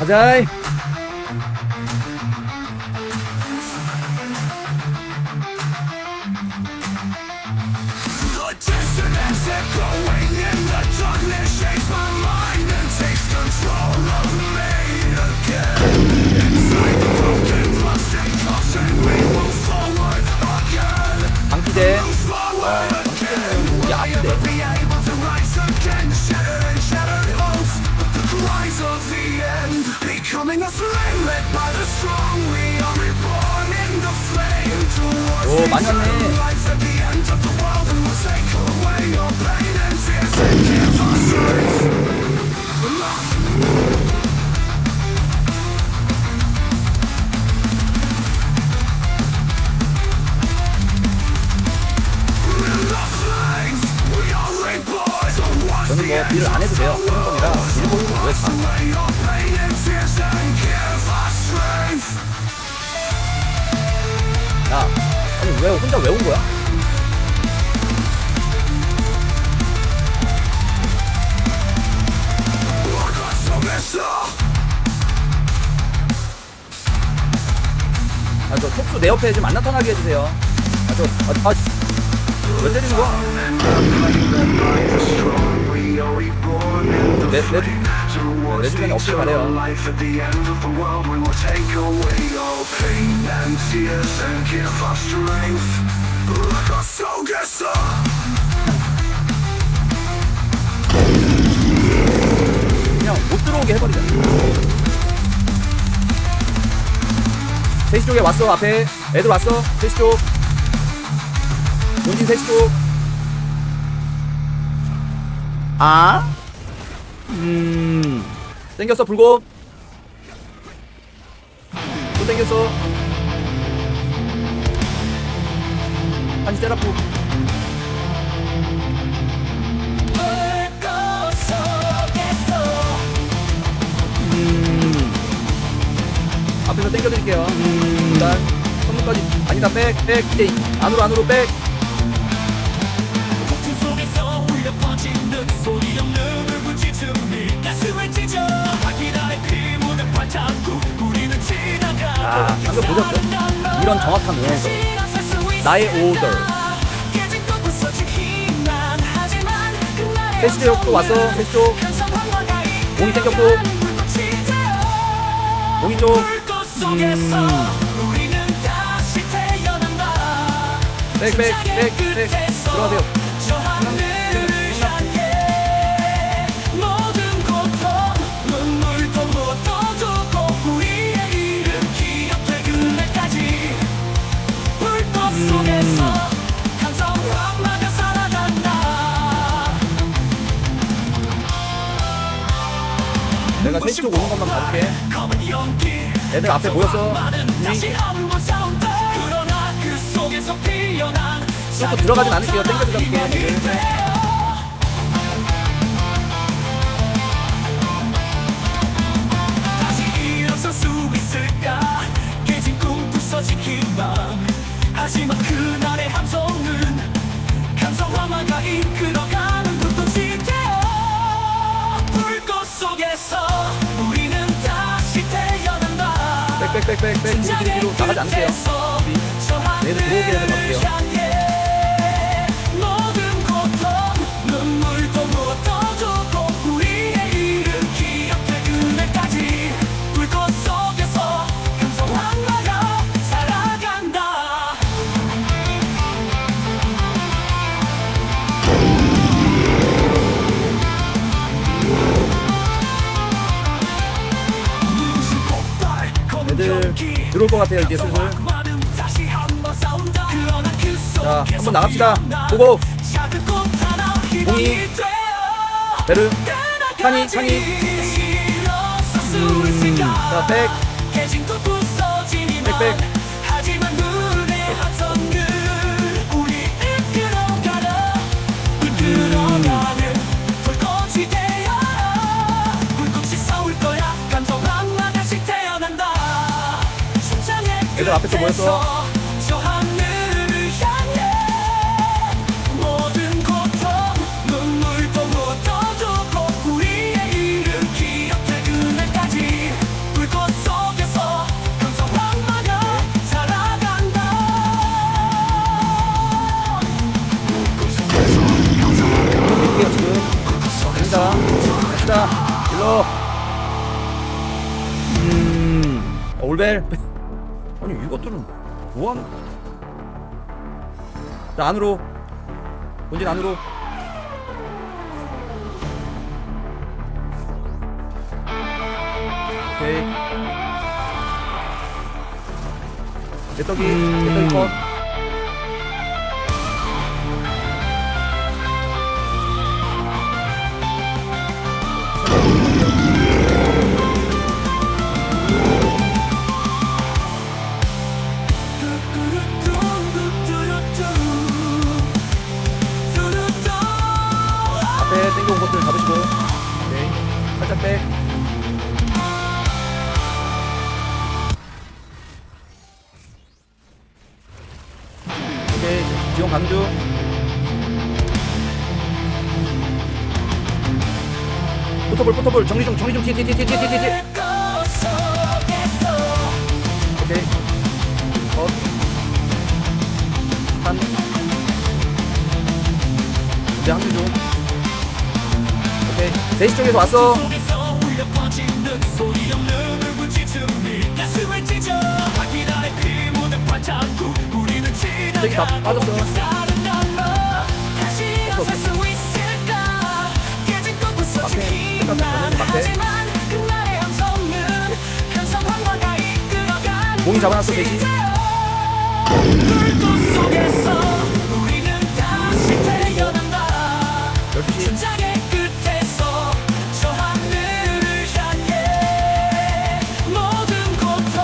가자. Becoming a flame led by the strong, we are reborn in the flame towards 오, 많이 왔네. life at the end of the world and will take away your pain and fears and give us strength. In the flames, we are reborn. So once 저는 뭐 딜을 안 해도 돼요. 하는 겁니다. 일본 왜 다? 야, 아니 왜 혼자 왜 온 거야? 속에서 아, 저 촉수 내 옆에 좀 안 나타나게 해주세요. 아, 저, 아, 아, 왜 때리는 거야? 내, 내, 주변에 없길 바래요. 그냥 못 들어오게 해버리자. 세시 쪽에 왔어, 앞에. 애들 왔어, 세시 쪽. 본진 세시 쪽. 아? 음. 땡겼어, 불고. 또 땡겼어. 한시 때라프. 음. 앞에서 땡겨드릴게요. 일단 선물까지 아니다 백, 백 이제 안으로 안으로 백. 이런 정확한 응원서. 나의 오더. 세시 쪽도 왔어. 세시 쪽. 공이 땡겼고. 공이 쪽. 음. 백, 백, 백, 백. 들어가세요. 속에서 감성 확마저 살아간다 내가 세시 쪽 오는 것만. 검은 연기 애들 앞에 모였어. 다시 그러나 그 속에서 피어난 또 들어가진 않을게요. 땡겨 들어갈게. 백백백백백 뒤로 뒤로 나가지 않을게요. 얘들 들어오게 해서 갈게요. 같아요 이제 슬슬. 자, 한번 나갑시다. 보고. 공이. 베르. 찬이, 찬이. 음, 자, 백. 백, 백. 심장의 애들 앞에 또 모였어. 이것들은 뭐하는? 자 안으로. 본진 안으로. 오케이. 개떡이 개떡이 컷. 포터볼 포터볼. 정리 좀 정리 좀. 뒤에 오케이. 컷 한. 이제 합류 중. 오케이. 3시 쪽에서 왔어. 저기 다 빠졌어 공이 잡아놨어 3시 태어난다 12시 심장의 끝에서 저 하늘을 향해 모든 고통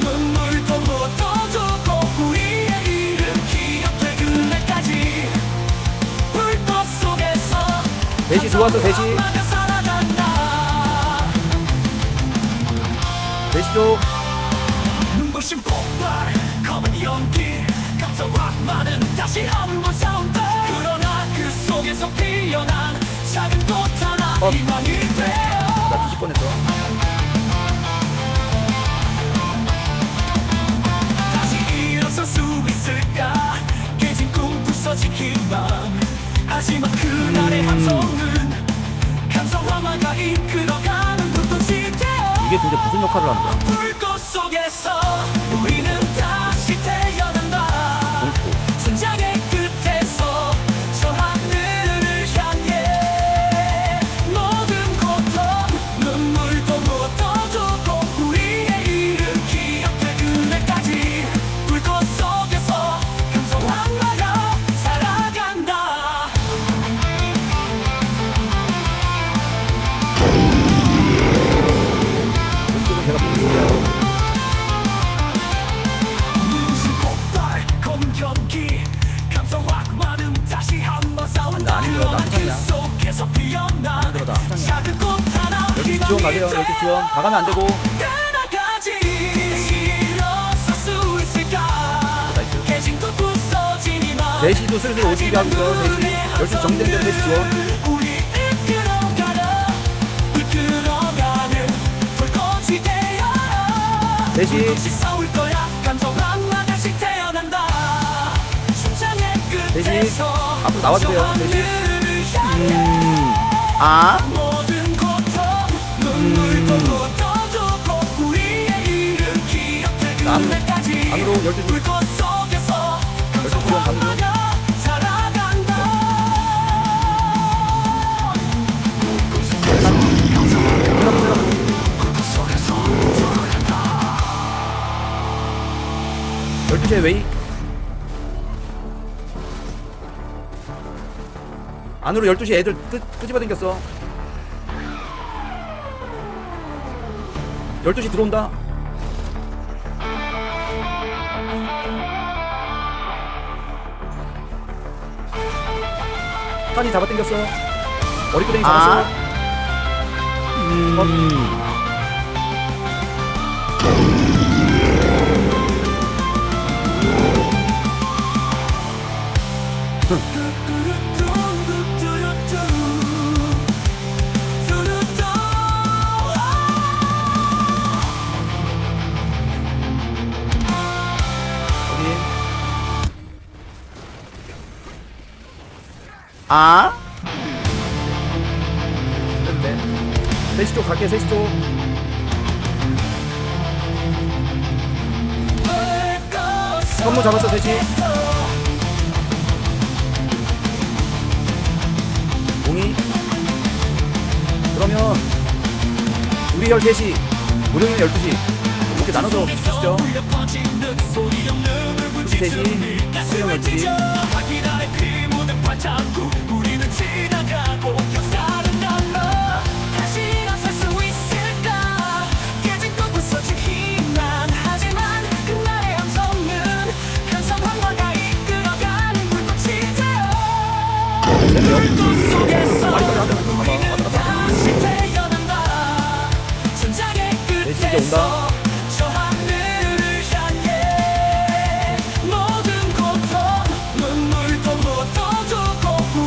눈물도 묻어두고 우리의 이름 기억될 그날까지 불꽃 속에서 4시 들어왔어 4시. 나가 살아간다 4시 쪽 연기 감성과 많은 다시 한번 싸운다 그러나 그 속에서 피어난 작은 꽃 하나 어. 희망이 되어 나 뒤집 뻔했어. 다시 일어설 수 있을까? 깨진 꿈 부서진 희망 하지만 그날의 함성은 감성화마가 이끌어가는 눈부시 되어 이게 도대체 무슨 역할을 하는 거야? 불꽃 속에서 지원 가세요. 여기 지원 다 가면 안 되고. 4시도 슬슬 올 준비하고 있어 4시 12시 정된 대로 4시 지원. 우리 이끌어가라. 이끌어가는 불꽃이 되어 4시 다시 싸울 거야 감성한 다시 태어난다. 심장의 끝에서 돼지, 앞으로 나와주세요. 하늘을 향해 아 안으로, 그날까지 안으로 12시 불꽃 속에서 열두 시 지원 가는 중. 감성화가 살아간다. 열두 시에 웨이. 안으로 12시 애들 끄, 끄집어 당겼어 12시 들어온다. 탄이 잡아 당겼어 머리끄댕이 잡았어 음. 확 아? 돼 3시 쪽 갈게 3시 쪽. 선무 잡았어 3시. 공이. 그러면 우리 혈 3시 우리는 12시. 이렇게 나눠서 주시죠. 수시 3시 수영 12시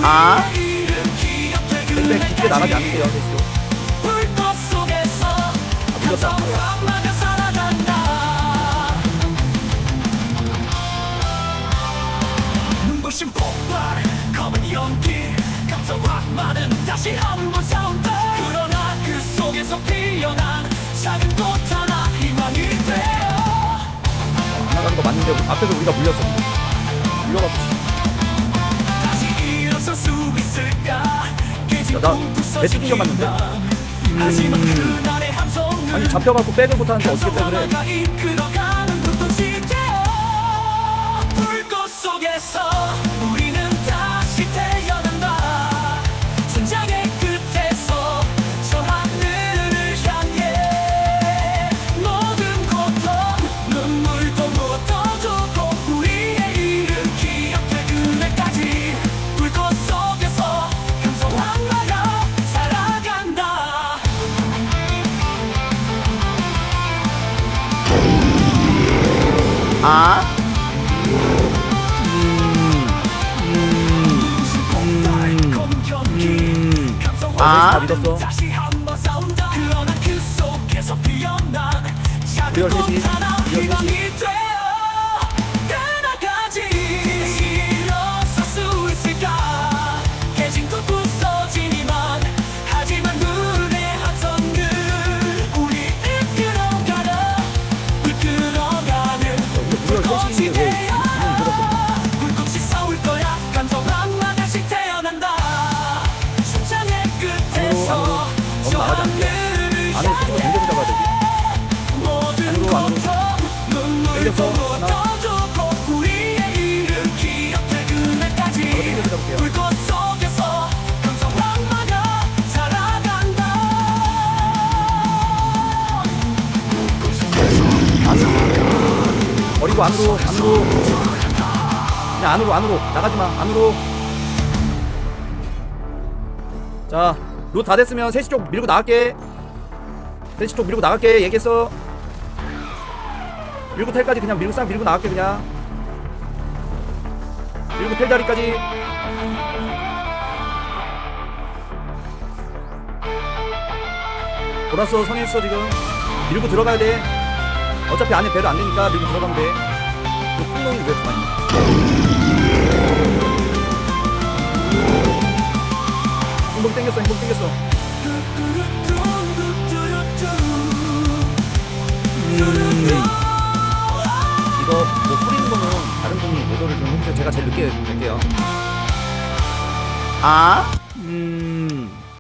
아. 근데 깊게 나가지 3시 쪽 불꽃 속에서 피어난 작은 나가는 거 맞는데 앞에서 우리가 물렸어. 물려갖고 나꿈 부서진 배트기 좀 맞는데? 함성은 아니 잡혀갖고 백을 못하는데 어떻게 백을 해 아? 다 믿었어. 피어난 작은 리얼 셋이, 리얼 셋이. 않게. 하늘을 안에 수직을 향해 당겨 잡아야 되지 안으로, 안으로. 당겼어. 하나. 바로 당겨 잡을게요. 버리고 안으로 안으로 그냥 안으로 안으로 나가지마 안으로 자 루다 됐으면 3시 쪽 밀고 나갈게. 3시 쪽 밀고 나갈게. 얘기했어. 밀고 텔까지 그냥 밀고 싹 밀고 나갈게 그냥. 밀고 텔 자리까지. 돌았어 성했어 지금. 밀고 들어가야 돼. 어차피 안에 배를 안 되니까 밀고 들어가면 돼. 그 풍덩이 왜 가만히 행복 땡겼어, 행복 땡겼어. 이거 뭐 뿌리는 거는 다른 분이 오더를 좀 해주세요. 제가 제일 늦게 갈게요. 아? 음.